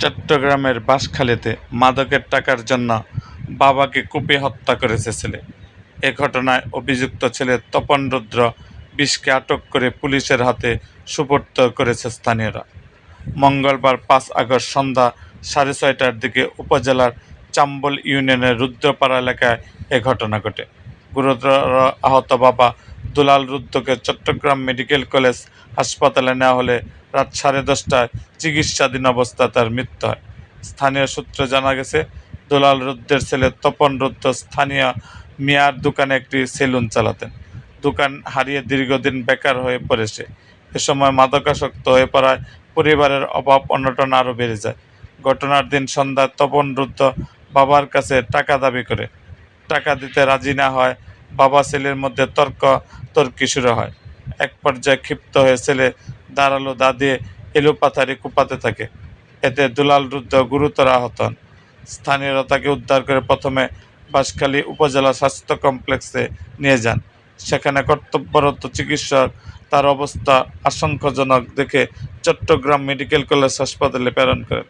চট্টগ্রামের বাঁশখালীতে মাদকের টাকার জন্য বাবাকে কুপিয়ে হত্যা করেছে ছেলে। এ ঘটনায় অভিযুক্ত ছেলে তপন রুদ্র বিষকে আটক করে পুলিশের হাতে সুপর্দ করেছে স্থানীয়রা। মঙ্গলবার পাঁচ আগস্ট সন্ধ্যা সাড়ে ছয়টার দিকে উপজেলার চাম্বল ইউনিয়নের রুদ্রপাড়া এলাকায় এ ঘটনা ঘটে। গুরুতর আহত বাবা দুলাল রুদ্রকে চট্টগ্রাম মেডিকেল কলেজ হাসপাতালে নেওয়া হলে রাত সাড়ে দশটায় চিকিৎসাধীন অবস্থায় তার মৃত্যু হয়। স্থানীয় সূত্রে জানা গেছে, দুলাল রুদ্রের ছেলে তপন রুদ্র স্থানীয় মিয়ার দোকানে একটি সেলুন চালাতেন। দোকান হারিয়ে দীর্ঘদিন বেকার হয়ে পড়েছে। এ সময় মাদকাসক্ত হয়ে পড়ায় পরিবারের অভাব, অনটন আরও বেড়ে যায়। ঘটনার দিন সন্ধ্যায় তপন রুদ্র বাবার কাছে টাকা দাবি করে। টাকা দিতে রাজি না হয় বাবা ছেলের মধ্যে তর্ক তর্কি শুরু হয়। এক পর্যায়ে ক্ষিপ্ত হয়ে ছেলে দাঁড়াল দা দিয়ে এলোপাথারি কুপাতে থাকে। এতে দুলাল রুদ্র গুরুতর আহত হন। স্থানীয়রা তাকে উদ্ধার করে প্রথমে বাঁশখালী উপজেলা স্বাস্থ্য কমপ্লেক্সে নিয়ে যান। সেখানে কর্তব্যরত চিকিৎসক তার অবস্থা আশঙ্কাজনক দেখে চট্টগ্রাম মেডিকেল কলেজ হাসপাতালে প্রেরণ করেন।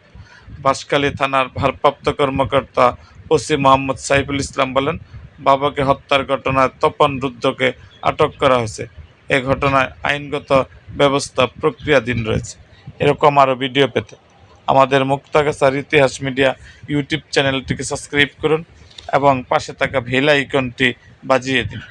বাঁশখালী থানার ভারপ্রাপ্ত কর্মকর্তা ওসি মোহাম্মদ সাইফুল ইসলাম বলেন বাবাকে হত্যার ঘটনায় তপন রুদ্রকে আটক করা হয়েছে। এ ঘটনায় আইনগত ব্যবস্থা প্রক্রিয়াধীন রয়েছে। এরকম আরও ভিডিও পেতে আমাদের মুক্তাগাছার ইতিহাস মিডিয়া ইউটিউব চ্যানেলটিকে সাবস্ক্রাইব করুন এবং পাশে থাকা ভেল আইকনটি বাজিয়ে দিন।